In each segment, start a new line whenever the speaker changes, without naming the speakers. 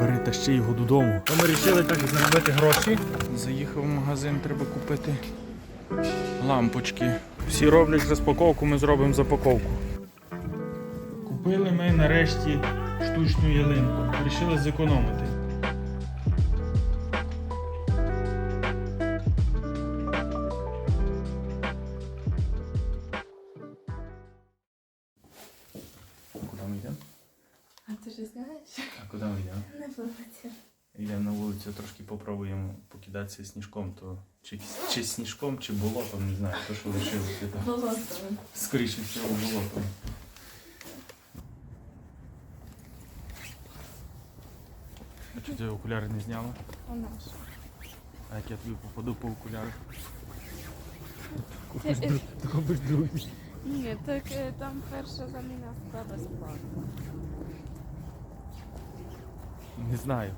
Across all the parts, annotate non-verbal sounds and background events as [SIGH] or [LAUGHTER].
Бери та ще його додому. То ми вирішили так заробити гроші. Заїхав в магазин, треба купити лампочки. Всі роблять розпаковку, ми зробимо запаковку. Купили ми нарешті штучну ялинку. Вирішили зекономити.
Вулиці.
Йдемо на вулицю, трошки попробуємо покидатися сніжком, то чи, чи сніжком, чи болотом, не знаю, то що лишилося там.
Болотом.
Скоріше всього болотом. А чого ти окуляри не зняла?
А наш.
А як я тобі попаду по окуляри?
Е,
Купиш другий.
Ні, так е, там перша заміна скла безплатна.
Не знаю.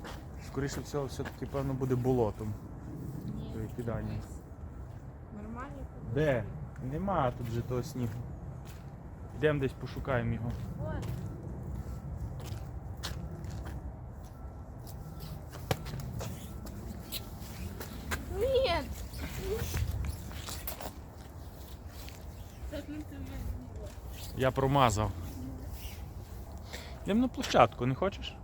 Скоріше всього, все-таки певно буде болотом. Викидання.
Нормально?
Де? Нема тут же того снігу. Йдемо десь пошукаємо його.
Вот. Нет!
Я промазав. Йдемо на площадку, не хочеш?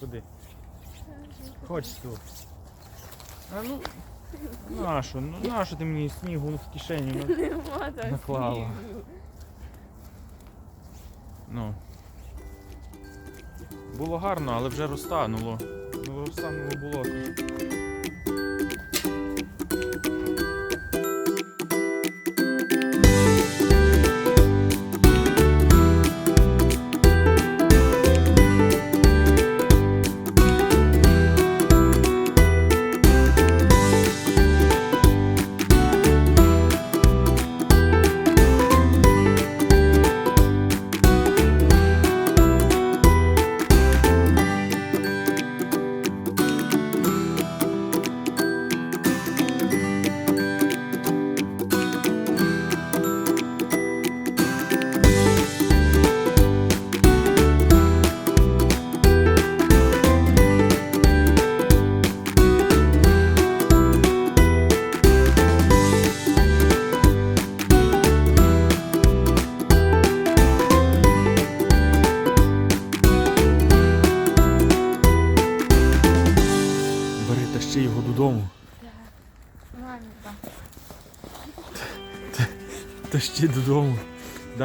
Куди? Хочеш тут. А ну. нашу, Ну нащо ти мені снігу в кишені ну,
Нема так
Наклала.
снігу.
ну. Було гарно, але вже розтануло. Ну, розтануло болото.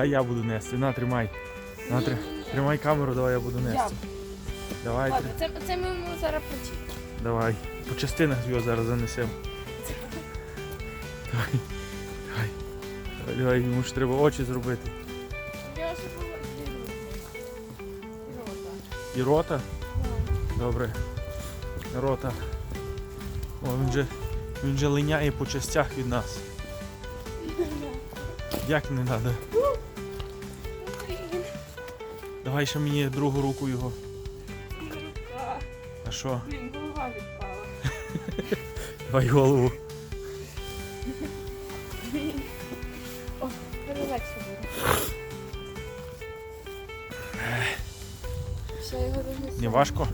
Я буду нести. На, тримай. На, три- тримай камеру, давай я буду нести. Давай,
Ладно,
три-
це, це ми йому зараз почіпимо.
давай. По частинах його зараз занесемо. Давай. Давай. Давай, давай, йому ж треба очі зробити.
Я. Рота.
І рота. Добре. Рота. О, він же, він же линяє по частях від нас. [LAUGHS] Як не треба? Давай ще мені другу руку його.
Рука.
А що?
Блін, голова відпала.
Давай голову.
О, перелегше буде. Що його донесу?
Не важко?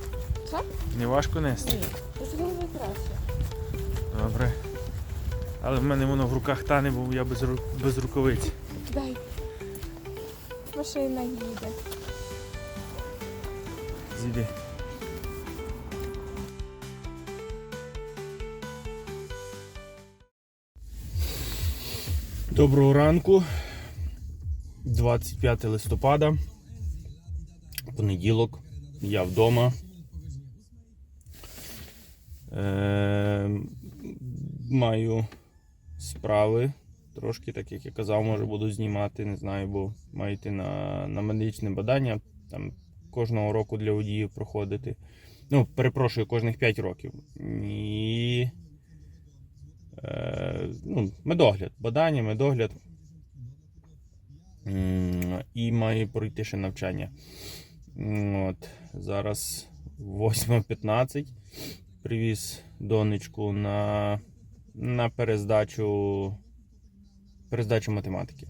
Що?
Не важко нести?
Ні, з голови краще.
Добре. Але в мене воно в руках тане, бо я без, ру- без рукавиць.
Дай. Машина їде.
Зійди. Доброго ранку. 25 листопада. Понеділок. Я вдома. Е, маю справи. Трошки, так як я казав, може буду знімати, не знаю, бо маю йти на, на медичне бадання. Там кожного року для водіїв проходити. Ну, перепрошую, кожних 5 років. І е, ну, медогляд, бадання, медогляд. І маю пройти ще навчання. От, зараз 8.15. Привіз донечку на, на перездачу, перездачу математики.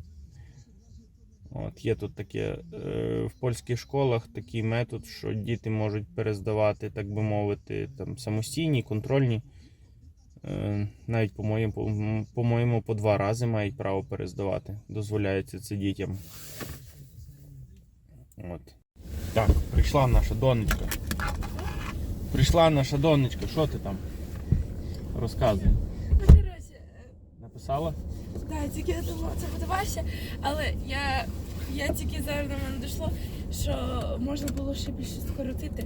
От, є тут таке е, в польських школах такий метод, що діти можуть перездавати, так би мовити, там, самостійні, контрольні. Е, навіть, по-моєму, по, м, по-моєму, по два рази мають право перездавати. Дозволяється це дітям. От. Так, прийшла наша донечка. Прийшла наша донечка. Що ти там? Розказуй.
Ну,
Написала?
так, тільки я думала, це подавався, але я, я тільки зараз до мене дійшло, що можна було ще більше скоротити.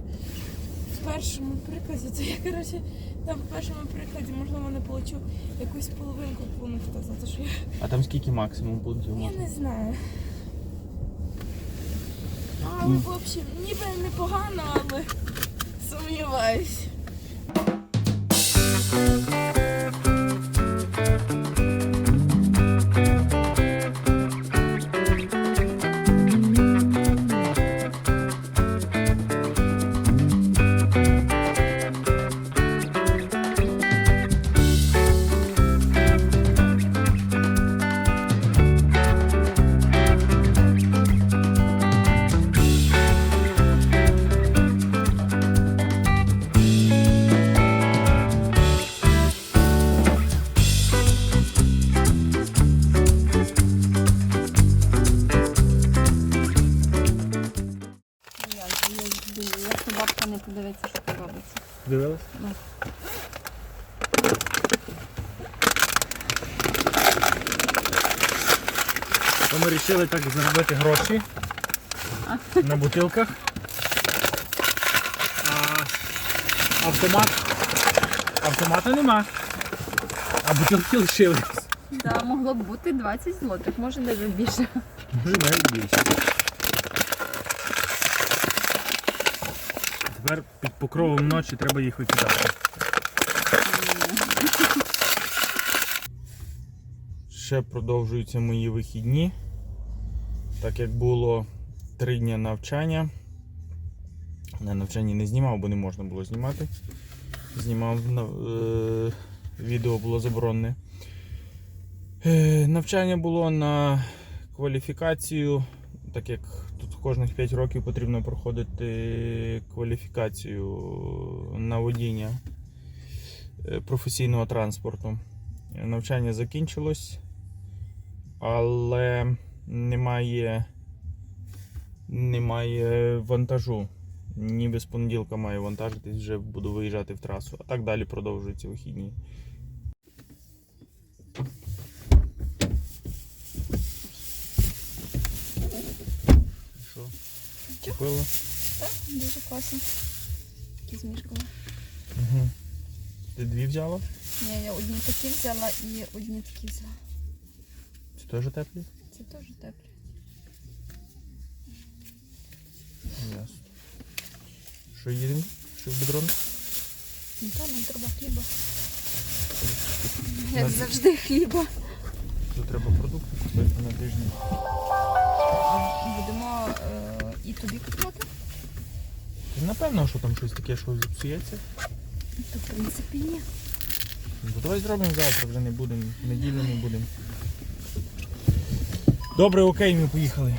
В першому прикладі, то я, коротше, там в першому прикладі, можливо, не получу якусь половинку пункту за те, що я.
А там скільки максимум пунктів
Я
можна?
не знаю. Але, в общем, ніби непогано, але сумніваюсь.
Якщо бабка не подивиться, що тут робиться.
Дивилась?
Ну.
То ми вирішили так заробити гроші на бутилках. А автомат. Автомата нема. А бутилки лишились.
Да, могло б бути 20 злотих, може навіть більше.
Може навіть більше. Тепер під покровом ночі треба їх викидати. Ще продовжуються мої вихідні. Так як було три дні навчання. На навчанні не знімав, бо не можна було знімати. Знімав е, відео було заборонене. Е, навчання було на кваліфікацію, так як кожних 5 років потрібно проходити кваліфікацію на водіння е, професійного транспорту. Навчання закінчилось, але немає, немає вантажу. Ніби з понеділка маю вантажитись, вже буду виїжджати в трасу. А так далі продовжуються вихідні. Що? Купила?
Так, дуже класно. Такі з мішками.
Угу. Ти дві взяла?
Ні, я одні такі взяла і одні такі взяла.
Це теж теплі?
Це теж теплі.
Ясно. Що їдемо? Що в бедрон?
Ну та нам треба хліба. Як завжди хліба.
Тут треба продукти купити на тиждень.
Будемо е, і тобі купувати.
Напевно, що там щось таке, що зіпсується.
То в принципі ні.
Ну, давай зробимо завтра, вже не будемо, неділю не будемо. Добре, окей, ми поїхали.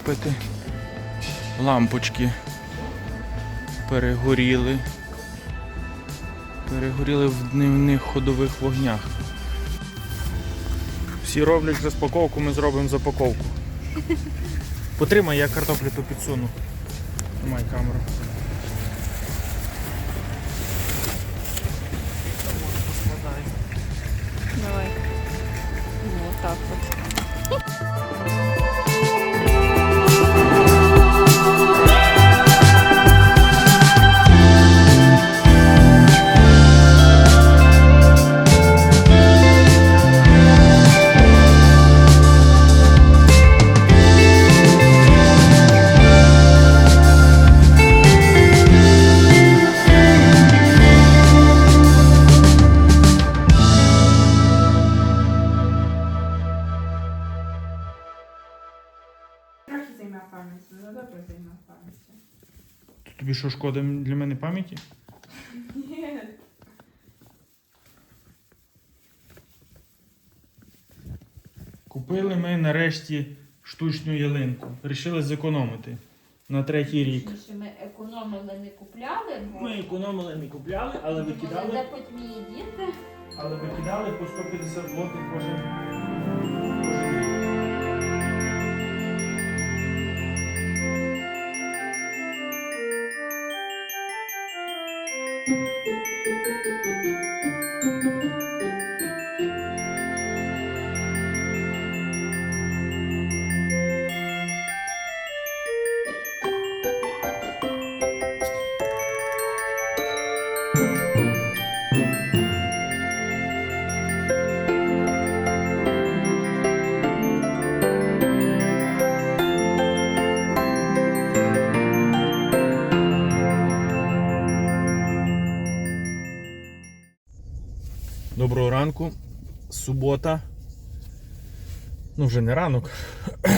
Купити лампочки. Перегоріли. Перегоріли в дневних ходових вогнях. Всі роблять розпаковку, ми зробимо запаковку. [LAUGHS] Потримай, я картоплю ту підсуну. Тримай камеру.
Давай. Ну, так вот.
Мене пам'яті?
Ні.
Купили ми нарешті штучну ялинку. Рішили зекономити на третій рік.
Що ми економили, не купляли, бо
Ми економили, не купляли, але викидали,
діти.
але викидали по 150 злотих кожен Thank you. Доброго ранку. Субота. Ну, вже не ранок. [CLEARS THROAT]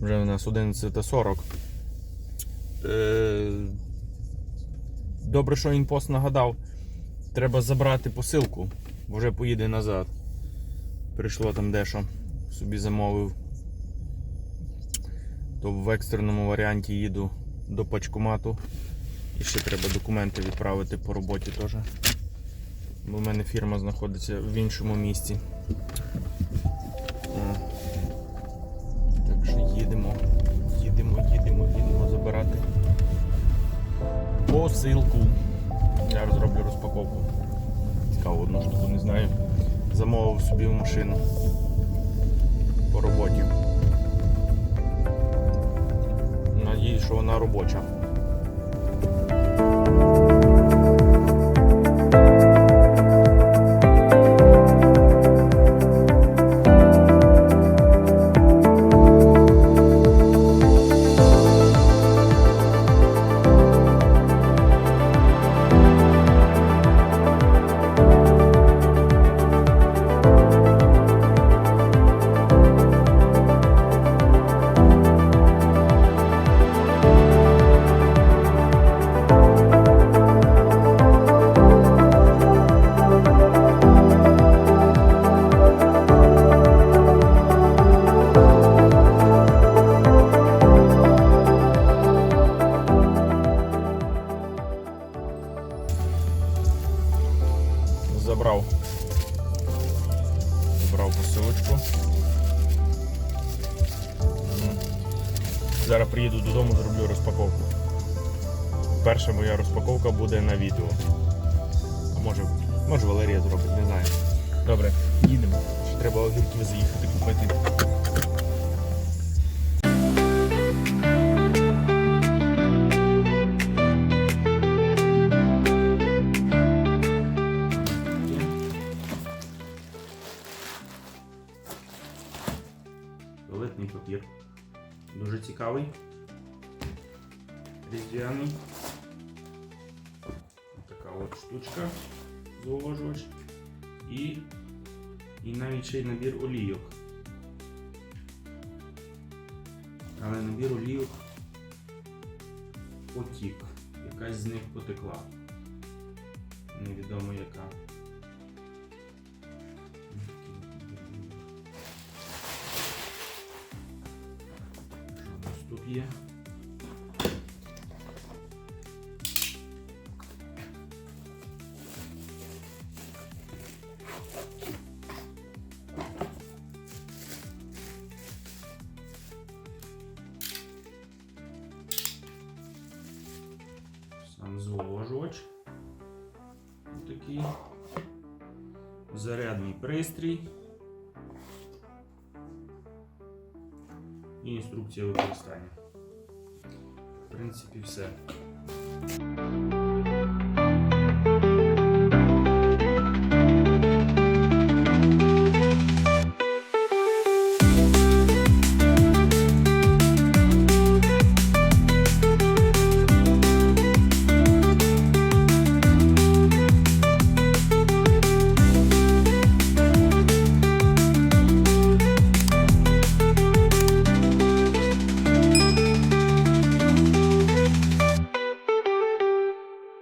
Вже у нас 11.40. Е, Добре, що інпост нагадав. Треба забрати посилку, бо вже поїде назад. Прийшло там дещо. Собі замовив. То в екстреному варіанті їду до пачкомату. І ще треба документи відправити по роботі теж. Бо в мене фірма знаходиться в іншому місці. Так що їдемо, їдемо, їдемо, їдемо забирати посилку. Я розроблю розпаковку. Цікаво одну штуку, не знаю. Замовив собі в машину по роботі. Надіюсь, що вона робоча. Моя розпаковка буде на відео. А може, може Валерія зробить, не знаю. Добре, їдемо. Ще треба огірків заїхати купити. от штучка, зволожувач і і навіть ще й набір олійок. Але набір олійок потік. Якась з них потекла. Невідомо яка. Що у нас тут є? Пристрій. І інструкція використання. В принципі, все.